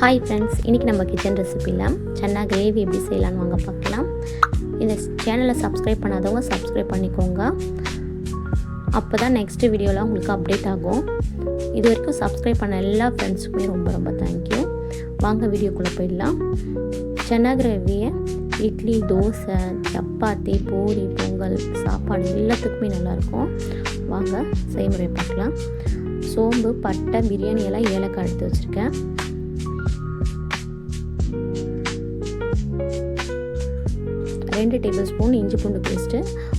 Hi friends இன்றைக்கி நம்ம kitchen ரெசிபியில் chana gravy எப்படி செய்யலான்னு வாங்க பார்க்கலாம். இந்த சேனலை சப்ஸ்கிரைப் பண்ணாதவங்க சப்ஸ்கிரைப் பண்ணிக்கோங்க. அப்போ தான் நெக்ஸ்ட்டு வீடியோவில் உங்களுக்கு அப்டேட் ஆகும். இது வரைக்கும் சப்ஸ்கிரைப் பண்ண எல்லா ஃப்ரெண்ட்ஸுக்குமே ரொம்ப ரொம்ப தேங்க்யூ வாங்க வீடியோக்குள்ளே போயிடலாம். சன்னா கிரேவியை இட்லி தோசை சப்பாத்தி பூரி பொங்கல் சாப்பாடு எல்லாத்துக்குமே நல்லாயிருக்கும். வாங்க செய்முறை பார்க்கலாம். சோம்பு பட்டை பிரியாணி எல்லாம் ஏலக்காய் எடுத்து வச்சுருக்கேன். ரெண்டு டேபிள் ஸ்பூன் இஞ்சி பூண்டு பேஸ்ட்டு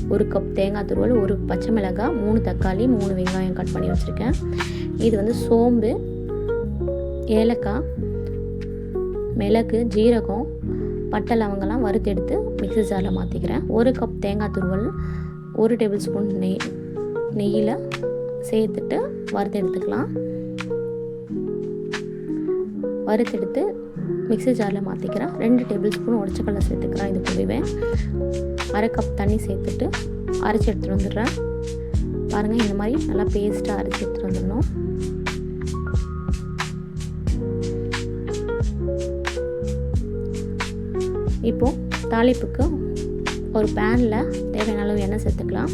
ஒரு கப் தேங்காய் துருவல் ஒரு பச்சை மிளகாய் மூணு தக்காளி மூணு வெங்காயம் கட் பண்ணி வச்சுருக்கேன். இது வந்து சோம்பு ஏலக்காய் மிளகு ஜீரகம் பட்டை லவங்கெல்லாம் வறுத்தெடுத்து மிக்சி ஜாரில் மாற்றிக்கிறேன் ஒரு கப் தேங்காய் துருவல் ஒரு டேபிள் ஸ்பூன் நெய் நெய்யில் சேர்த்துட்டு வறுத்து எடுத்துக்கலாம் வறுத்தெடுத்து மிக்ஸி ஜாரில் மாற்றிக்கிறேன். ரெண்டு டேபிள் ஸ்பூன் உடச்சக்கடலை சேர்த்துக்கிறேன். இது கூடவே அரை கப் தண்ணி சேர்த்துட்டு அரைச்சி எடுத்துகிட்டு வந்துடுறேன். பாருங்கள் இந்த மாதிரி நல்லா பேஸ்ட்டாக அரைச்சி எடுத்துகிட்டு வந்துடணும். இப்போது தாளிப்புக்கு ஒரு பேனில் தேவையான அளவு எண்ணெய் சேர்த்துக்கலாம்.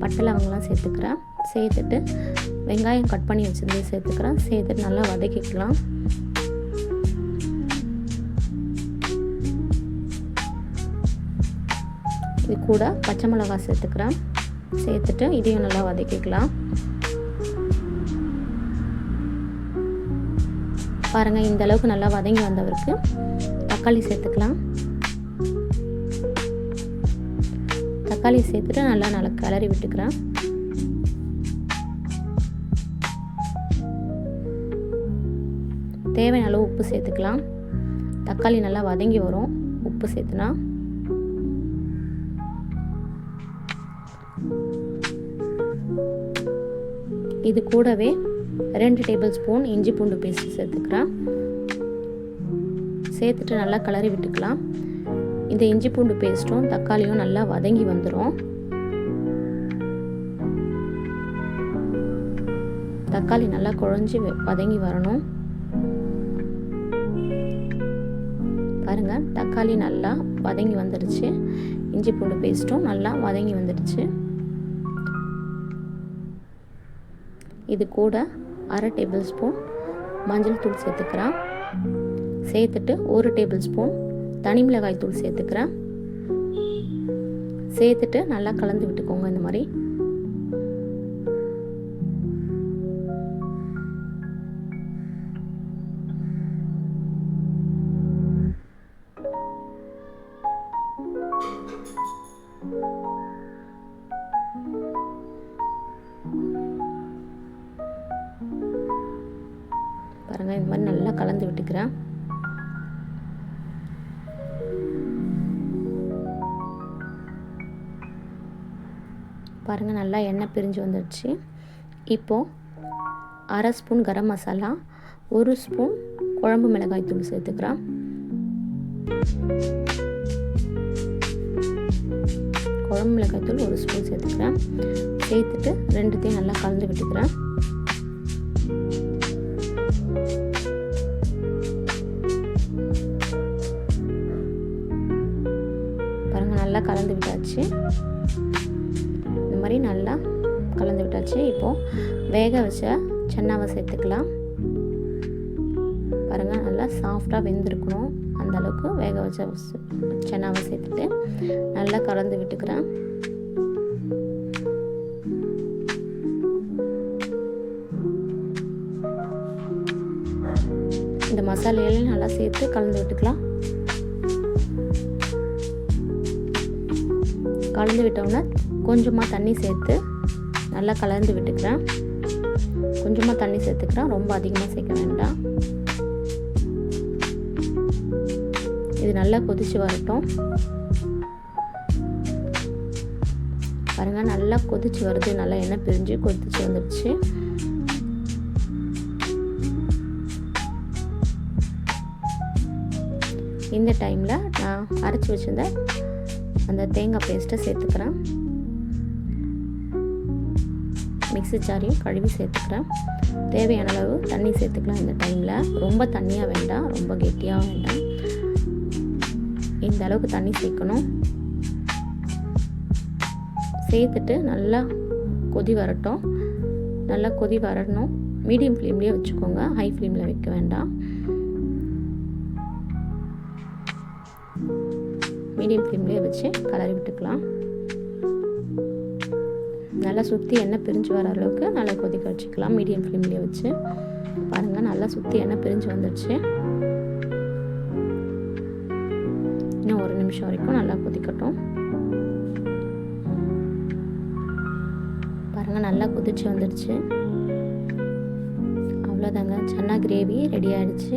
பட்டை லவங்கெல்லாம் சேர்த்துக்கிறேன். சேர்த்துட்டு வெங்காயம் கட் பண்ணி வச்சுருந்து சேர்த்துக்கிறேன். சேர்த்துட்டு நல்லா வதக்கிக்கலாம். இது கூட பச்சை மிளகாய் சேர்த்துக்கிறேன். சேர்த்துட்டு இதையும் நல்லா வதக்கிக்கலாம். பாருங்கள் இந்த அளவுக்கு நல்லா வதங்கி வந்தவருக்கு தக்காளி சேர்த்துக்கலாம். தக்காளி சேர்த்துட்டு நல்லா நல்லா கிளறி விட்டுக்கிறேன். தேவையான அளவு உப்பு சேர்த்துக்கலாம். தக்காளி நல்லா வதங்கி வரும். உப்பு சேர்த்துனா இது கூடவே ரெண்டு டேபிள் ஸ்பூன் இஞ்சி பூண்டு பேஸ்ட் சேர்த்துக்கிறேன். சேர்த்துட்டு நல்லா கிளறி விட்டுக்கலாம். இந்த இஞ்சி பூண்டு பேஸ்ட்டும் தக்காளியும் நல்லா வதங்கி வந்துடும் தக்காளி நல்லா குழஞ்சி வதங்கி வரணும். பாருங்க தக்காளி நல்லா வதங்கி வந்துடுச்சு இஞ்சி பூண்டு பேஸ்ட்டும் நல்லா வதங்கி வந்துடுச்சு இது கூட அரை டேபிள் ஸ்பூன் மஞ்சள் தூள் சேர்த்துக்கிறேன். சேர்த்துட்டு ஒரு டேபிள் ஸ்பூன் தனி மிளகாய் தூள் சேர்த்துக்கிறேன். சேர்த்துட்டு நல்லா கலந்து விட்டுக்கோங்க இந்த மாதிரி. பாருங்கள் கலந்து விட்டுக்கிறேன். பாருங்கள் நல்லா எண்ணெய் பிரிஞ்சு வந்துடுச்சு இப்போது அரை ஸ்பூன் கரம் மசாலா ஒரு ஸ்பூன் குழம்பு மிளகாய் தூள் சேர்த்துக்கிறேன். குழம்பு மிளகாய் தூள் ஒரு ஸ்பூன் சேர்த்துக்கிறேன். சேர்த்துட்டு ரெண்டுத்தையும் நல்லா கலந்து விட்டுக்கிறேன். நல்லா கலந்து விட்டாச்சு. இந்த மாதிரி நல்லா கலந்து விட்டாச்சு. இப்போது வேக வச்ச சென்னாவை சேர்த்துக்கலாம். பாருங்கள் நல்லா சாஃப்டாக வெந்திருக்கணும். அந்த அளவுக்கு வேக வச்ச சென்னாவை சேர்த்துட்டு நல்லா கலந்து விட்டுக்கிறேன். இந்த மசாலையெல்லாம் நல்லா சேர்த்து கலந்து விட்டுக்கலாம். கலந்து விட்டோன்னே கொஞ்சமாக தண்ணி சேர்த்து நல்லா கலந்து விட்டுக்கிறேன். கொஞ்சமாக தண்ணி சேர்த்துக்கிறேன். ரொம்ப அதிகமாக சேர்க்க வேண்டாம். இது நல்லா கொதிச்சு வரட்டும். பாருங்கள் நல்லா கொதிச்சு வருது. நல்லா எண்ணெய் பிரிஞ்சு கொதிச்சு வந்துடுச்சு இந்த டைமில் நான் அரைச்சி வச்சுருந்தேன் அந்த தேங்காய் பேஸ்ட்டை சேர்த்துக்கிறேன். மிக்ஸி ஜாரையும் கழுவி சேர்த்துக்கிறேன். தேவையான அளவு தண்ணி சேர்த்துக்கலாம் இந்த டைமில் ரொம்ப தண்ணியாக வேண்டாம் ரொம்ப கெட்டியாக வேண்டாம். இந்த அளவுக்கு தண்ணி சேர்க்கணும். சேர்த்துட்டு நல்லா கொதி வரட்டும். நல்லா கொதி வரணும். மீடியம் ஃப்ளேம்லேயே வச்சுக்கோங்க. ஹை ஃப்ளேமில் வைக்க வேண்டாம். மீடியம் ஃப்ளேம்லேயே வச்சு கலரி விட்டுக்கலாம். நல்லா சுற்றி எண்ணெய் பிரிஞ்சு வர அளவுக்கு நல்லா கொதிக்க வச்சுக்கலாம். மீடியம் ஃப்ளேம்லேயே வச்சு. பாருங்கள் நல்லா சுற்றி எண்ணெய் பிரிஞ்சு வந்துடுச்சு இன்னும் ஒரு நிமிஷம் வரைக்கும் நல்லா கொதிக்கட்டும். பாருங்கள் நல்லா கொதிச்சு வந்துடுச்சு அவ்வளோதாங்க சன்னா கிரேவி ரெடி ஆகிடுச்சு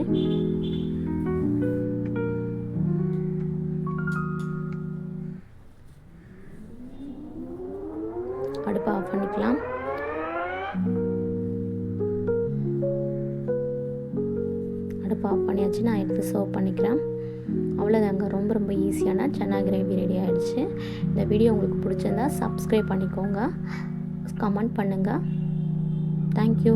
ஆஃப் பண்ணிக்கலாம். அடுப்பு ஆஃப் பண்ணியாச்சு நான் எடுத்து சர்வ் பண்ணிக்கிறேன் அவ்வளோதாங்க ரொம்ப ரொம்ப ஈஸியான சென்னா கிரேவி ரெடி ஆகிடுச்சு இந்த வீடியோ உங்களுக்கு பிடிச்சிருந்தா சப்ஸ்கிரைப் பண்ணிக்கோங்க. கமெண்ட் பண்ணுங்கள் தேங்க்யூ